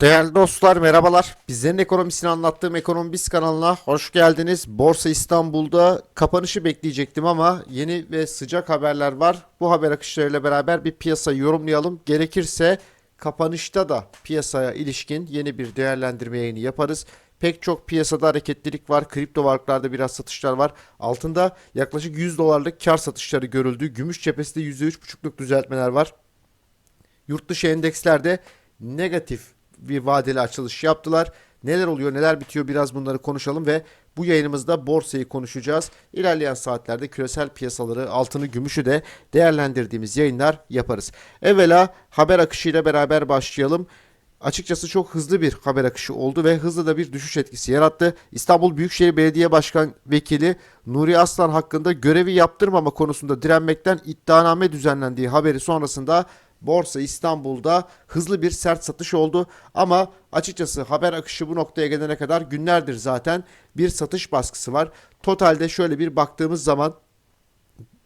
Değerli dostlar merhabalar. Bizlerin ekonomisini anlattığım Ekonomi kanalına hoş geldiniz. Borsa İstanbul'da kapanışı bekleyecektim ama yeni ve sıcak haberler var. Bu haber akışlarıyla beraber bir piyasayı yorumlayalım. Gerekirse kapanışta da piyasaya ilişkin yeni bir değerlendirme yayını yaparız. Pek çok piyasada hareketlilik var. Kripto varlıklarda biraz satışlar var. Altında yaklaşık 100 dolarlık kar satışları görüldü. Gümüş cephesinde %3,5'luk düzeltmeler var. Yurt dışı endekslerde negatif bir vadeli açılış yaptılar. Neler oluyor, neler bitiyor biraz bunları konuşalım ve bu yayınımızda borsayı konuşacağız. İlerleyen saatlerde küresel piyasaları, altını, gümüşü de değerlendirdiğimiz yayınlar yaparız. Evvela haber akışıyla beraber başlayalım. Açıkçası çok hızlı bir haber akışı oldu ve hızlı da bir düşüş etkisi yarattı. İstanbul Büyükşehir Belediye Başkan Vekili Nuri Aslan hakkında görevi yaptırmama konusunda direnmekten iddianame düzenlendiği haberi sonrasında Borsa İstanbul'da hızlı bir sert satış oldu ama açıkçası haber akışı bu noktaya gelene kadar günlerdir zaten bir satış baskısı var. Totalde şöyle bir baktığımız zaman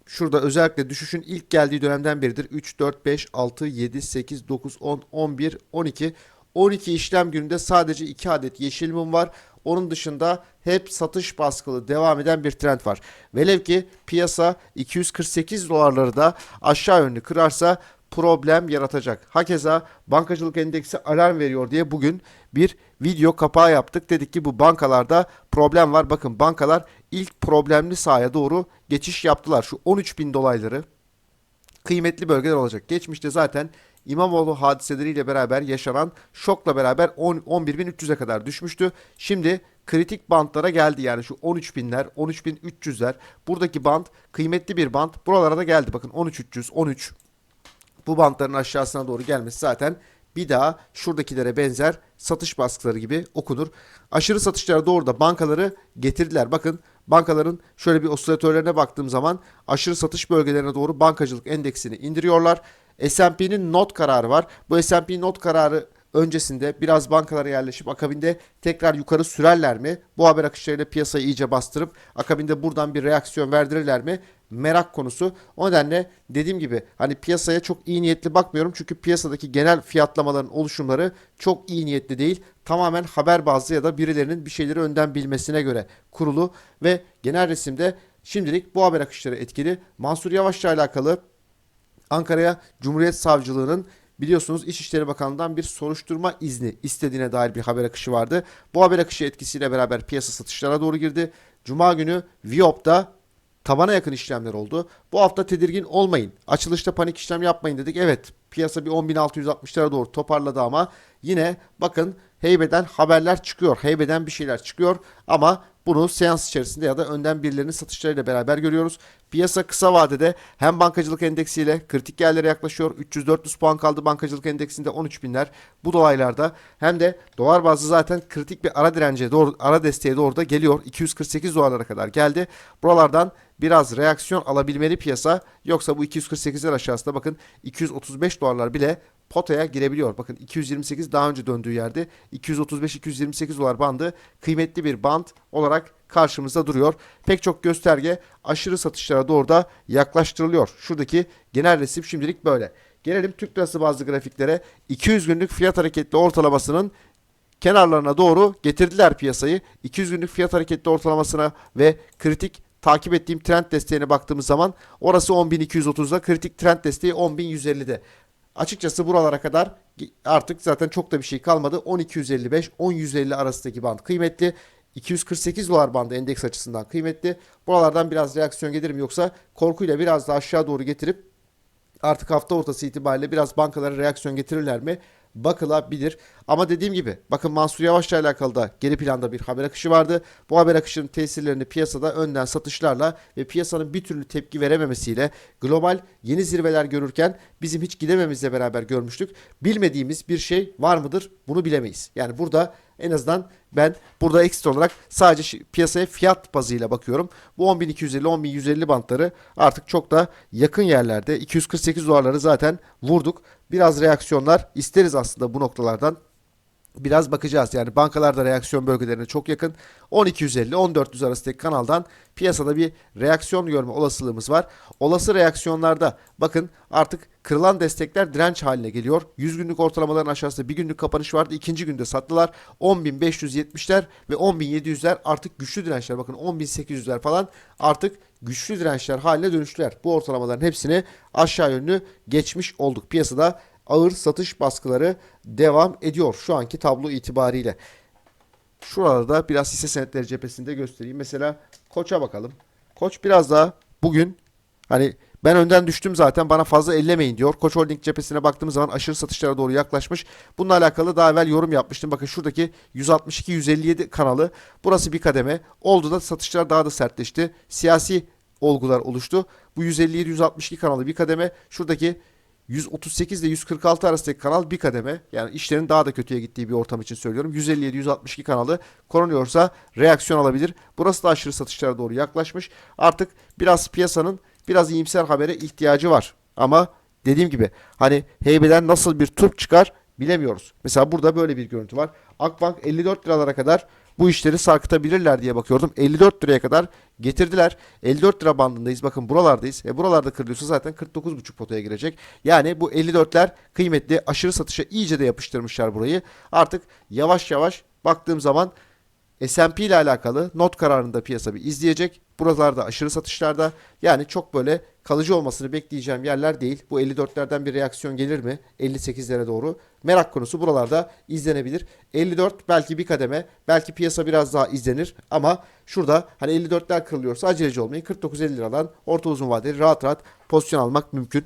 şurada özellikle düşüşün ilk geldiği dönemden beridir 3, 4, 5, 6, 7, 8, 9, 10, 11, 12. 12 işlem gününde sadece 2 adet yeşil mum var. Onun dışında hep satış baskılı devam eden bir trend var. Velev ki piyasa 248 dolarları da aşağı yönlü kırarsa problem yaratacak. Hakeza bankacılık endeksi alarm veriyor diye bugün bir video kapağı yaptık. Dedik ki bu bankalarda problem var. Bakın bankalar ilk problemli sahaya doğru geçiş yaptılar. Şu 13 bin dolayları kıymetli bölgeler olacak. Geçmişte zaten İmamoğlu hadiseleriyle beraber yaşanan şokla beraber 10 11.300'e kadar düşmüştü. Şimdi kritik bantlara geldi yani şu 13 binler, 13.300'ler. Buradaki bant kıymetli bir bant. Buralara da geldi. Bakın 13.300, 13. Bu bantların aşağısına doğru gelmesi zaten bir daha şuradakilere benzer satış baskıları gibi okunur. Aşırı satışlara doğru da bankaları getirdiler. Bakın bankaların şöyle bir osilatörlerine baktığım zaman aşırı satış bölgelerine doğru bankacılık endeksini indiriyorlar. S&P'nin not kararı var. Bu S&P not kararı öncesinde biraz bankalara yerleşip akabinde tekrar yukarı sürerler mi? Bu haber akışlarıyla piyasayı iyice bastırıp akabinde buradan bir reaksiyon verdirirler mi? Merak konusu. O nedenle dediğim gibi hani piyasaya çok iyi niyetli bakmıyorum. Çünkü piyasadaki genel fiyatlamaların oluşumları çok iyi niyetli değil. Tamamen haber bazlı ya da birilerinin bir şeyleri önden bilmesine göre kurulu ve genel resimde şimdilik bu haber akışları etkili. Mansur Yavaş'la alakalı Ankara'ya Cumhuriyet Savcılığı'nın biliyorsunuz İçişleri Bakanlığı'ndan bir soruşturma izni istediğine dair bir haber akışı vardı. Bu haber akışı etkisiyle beraber piyasa satışlara doğru girdi. Cuma günü Viop'ta tabana yakın işlemler oldu. Bu hafta tedirgin olmayın. Açılışta panik işlem yapmayın dedik. Evet piyasa bir 10.660'lara doğru toparladı ama yine bakın heybeden haberler çıkıyor. Heybeden bir şeyler çıkıyor ama bunu seans içerisinde ya da önden birilerinin satışlarıyla beraber görüyoruz. Piyasa kısa vadede hem bankacılık endeksiyle kritik yerlere yaklaşıyor. 300-400 puan kaldı bankacılık endeksinde 13 binler bu dolaylarda. Hem de dolar bazlı zaten kritik bir ara dirence doğru, ara desteğe doğru da geliyor. 248 dolarlara kadar geldi. Buralardan biraz reaksiyon alabilmeli piyasa. Yoksa bu 248'ler aşağısında bakın 235 dolarlar bile potaya girebiliyor. Bakın 228 daha önce döndüğü yerde 235-228 dolar bandı kıymetli bir band olarak karşımızda duruyor. Pek çok gösterge aşırı satışlara doğru da yaklaştırılıyor. Şuradaki genel resim şimdilik böyle. Gelelim Türk lirası bazlı grafiklere. 200 günlük fiyat hareketli ortalamasının kenarlarına doğru getirdiler piyasayı. 200 günlük fiyat hareketli ortalamasına ve kritik takip ettiğim trend desteğine baktığımız zaman orası 10.230'da kritik trend desteği 10.150'de. Açıkçası buralara kadar artık zaten çok da bir şey kalmadı. 1255-1150 arasındaki band kıymetli. 248 dolar bandı endeks açısından kıymetli. Buralardan biraz reaksiyon gelir yoksa korkuyla biraz da aşağı doğru getirip artık hafta ortası itibariyle biraz bankalara reaksiyon getirirler mi? Bakılabilir. Ama dediğim gibi bakın Mansur Yavaş'la alakalı da geri planda bir haber akışı vardı. Bu haber akışının tesirlerini piyasada önden satışlarla ve piyasanın bir türlü tepki verememesiyle global yeni zirveler görürken bizim hiç gidememizle beraber görmüştük. Bilmediğimiz bir şey var mıdır? Bunu bilemeyiz. Yani burada en azından ben burada ekstra olarak sadece piyasaya fiyat bazıyla bakıyorum. Bu 10.250-10.150 bantları artık çok da yakın yerlerde. 248 dolarları zaten vurduk. Biraz reaksiyonlar isteriz aslında bu noktalardan. Biraz bakacağız. Yani bankalarda reaksiyon bölgelerine çok yakın. 1250-1400 arasındaki kanaldan piyasada bir reaksiyon görme olasılığımız var. Olası reaksiyonlarda bakın artık kırılan destekler direnç haline geliyor. 100 günlük ortalamaların aşağısında bir günlük kapanış vardı. İkinci günde sattılar. 10.570'ler ve 10.700'ler artık güçlü dirençler. Bakın 10.800'ler falan artık güçlü dirençler haline dönüştüler. Bu ortalamaların hepsini aşağı yönlü geçmiş olduk. Piyasada ağır satış baskıları devam ediyor şu anki tablo itibariyle. Şuralarda biraz hisse senetleri cephesinde göstereyim. Mesela Koç'a bakalım. Koç biraz daha bugün hani ben önden düştüm zaten bana fazla ellemeyin diyor. Koç Holding cephesine baktığımız zaman aşırı satışlara doğru yaklaşmış. Bununla alakalı daha evvel yorum yapmıştım. Bakın şuradaki 162-157 kanalı burası bir kademe. Oldu da satışlar daha da sertleşti. Siyasi olgular oluştu. Bu 157-162 kanalı bir kademe. Şuradaki 138 ile 146 arasındaki kanal bir kademe. Yani işlerin daha da kötüye gittiği bir ortam için söylüyorum. 157-162 kanalı korunuyorsa reaksiyon alabilir. Burası da aşırı satışlara doğru yaklaşmış. Artık biraz piyasanın biraz iyimser habere ihtiyacı var. Ama dediğim gibi hani heybeden nasıl bir turp çıkar bilemiyoruz. Mesela burada böyle bir görüntü var. Akbank 54 liralara kadar bu işleri sarkıtabilirler diye bakıyordum. 54 liraya kadar getirdiler. 54 lira bandındayız. Bakın buralardayız. E buralarda kırılıyorsa zaten 49,5 potaya girecek. Yani bu 54'ler kıymetli aşırı satışa iyice de yapıştırmışlar burayı. Artık yavaş yavaş baktığım zaman S&P ile alakalı not kararında piyasa bir izleyecek. Buralarda aşırı satışlarda yani çok böyle kalıcı olmasını bekleyeceğim yerler değil. Bu 54'lerden bir reaksiyon gelir mi? 58'lere doğru. Merak konusu buralarda izlenebilir. 54 belki bir kademe, belki piyasa biraz daha izlenir ama şurada hani 54'ler kırılıyorsa aceleci olmayın. 49-50 liradan orta uzun vadeli rahat rahat pozisyon almak mümkün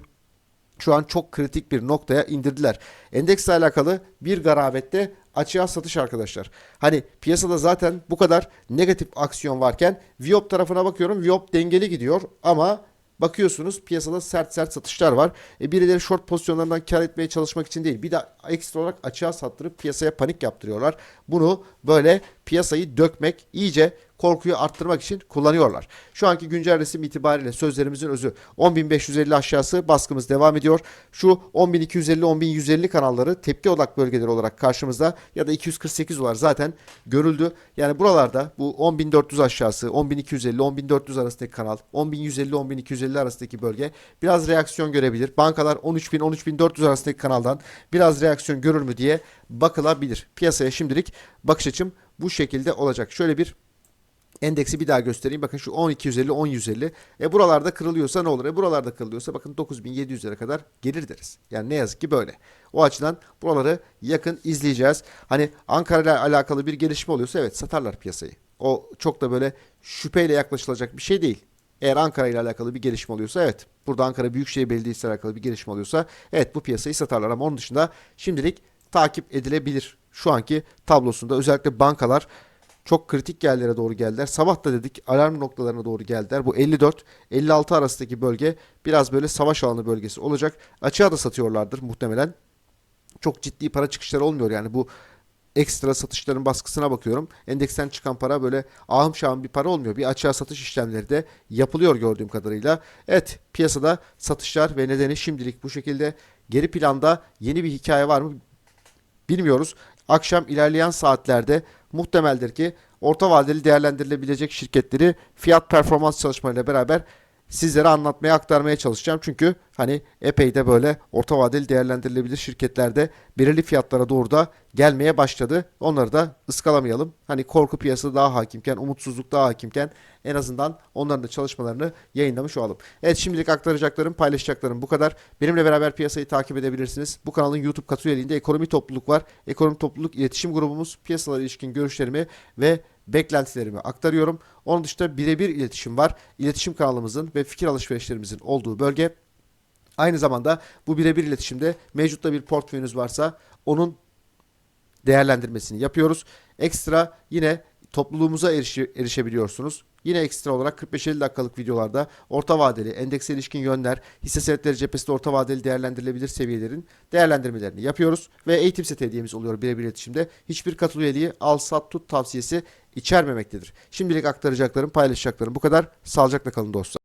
şu an çok kritik bir noktaya indirdiler. Endeksle alakalı bir garabette açığa satış arkadaşlar. Hani piyasada zaten bu kadar negatif aksiyon varken Viop tarafına bakıyorum. Viop dengeli gidiyor ama bakıyorsunuz piyasada sert sert satışlar var. E birileri short pozisyonlarından kar etmeye çalışmak için değil. Bir de ekstra olarak açığa sattırıp piyasaya panik yaptırıyorlar. Bunu böyle piyasayı dökmek, iyice korkuyu arttırmak için kullanıyorlar. Şu anki güncel resim itibariyle sözlerimizin özü 10.550 aşağısı baskımız devam ediyor. Şu 10.250-10.150 kanalları tepki odak bölgeleri olarak karşımızda ya da 248 dolar zaten görüldü. Yani buralarda bu 10.400 aşağısı 10.250-10.400 arasındaki kanal 10.150-10.250 arasındaki bölge biraz reaksiyon görebilir. Bankalar 13.000-13.400 arasındaki kanaldan biraz reaksiyon görür mü diye bakılabilir. Piyasaya şimdilik bakış açım bu şekilde olacak. Şöyle bir Endeksi bir daha göstereyim. Bakın şu 1250 10150. E buralarda kırılıyorsa ne olur? E buralarda kırılıyorsa bakın 9700'lere kadar gelir deriz. Yani ne yazık ki böyle. O açıdan buraları yakın izleyeceğiz. Hani Ankara ile alakalı bir gelişme oluyorsa evet satarlar piyasayı. O çok da böyle şüpheyle yaklaşılacak bir şey değil. Eğer Ankara ile alakalı bir gelişme oluyorsa evet. Burada Ankara Büyükşehir Belediyesi ile alakalı bir gelişme oluyorsa evet bu piyasayı satarlar ama onun dışında şimdilik takip edilebilir. Şu anki tablosunda özellikle bankalar çok kritik yerlere doğru geldiler. Sabah da dedik alarm noktalarına doğru geldiler. Bu 54-56 arasındaki bölge biraz böyle savaş alanı bölgesi olacak. Açığa da satıyorlardır muhtemelen. Çok ciddi para çıkışları olmuyor yani bu ekstra satışların baskısına bakıyorum. Endeksten çıkan para böyle ahım şahım bir para olmuyor. Bir açığa satış işlemleri de yapılıyor gördüğüm kadarıyla. Evet piyasada satışlar ve nedeni şimdilik bu şekilde. Geri planda yeni bir hikaye var mı bilmiyoruz. Akşam ilerleyen saatlerde muhtemeldir ki orta vadeli değerlendirilebilecek şirketleri fiyat performans çalışmalarıyla beraber sizlere anlatmaya aktarmaya çalışacağım. Çünkü hani epey de böyle orta vadeli değerlendirilebilir şirketlerde belirli fiyatlara doğru da gelmeye başladı. Onları da ıskalamayalım. Hani korku piyasası daha hakimken, umutsuzluk daha hakimken en azından onların da çalışmalarını yayınlamış olalım. Evet şimdilik aktaracaklarım, paylaşacaklarım bu kadar. Benimle beraber piyasayı takip edebilirsiniz. Bu kanalın YouTube katı üyeliğinde ekonomi topluluk var. Ekonomi topluluk iletişim grubumuz, piyasalara ilişkin görüşlerimi ve beklentilerimi aktarıyorum. Onun dışında birebir iletişim var. İletişim kanalımızın ve fikir alışverişlerimizin olduğu bölge. Aynı zamanda bu birebir iletişimde mevcutta bir portföyünüz varsa onun değerlendirmesini yapıyoruz. Ekstra yine topluluğumuza erişe, erişebiliyorsunuz. Yine ekstra olarak 45-50 dakikalık videolarda orta vadeli, endekse ilişkin yönler, hisse senetleri cephesinde orta vadeli değerlendirilebilir seviyelerin değerlendirmelerini yapıyoruz. Ve eğitim set hediyemiz oluyor birebir iletişimde. Hiçbir katıl üyeliği al sat tut tavsiyesi içermemektedir. Şimdilik aktaracaklarım, paylaşacaklarım bu kadar. Sağlıcakla kalın dostlar.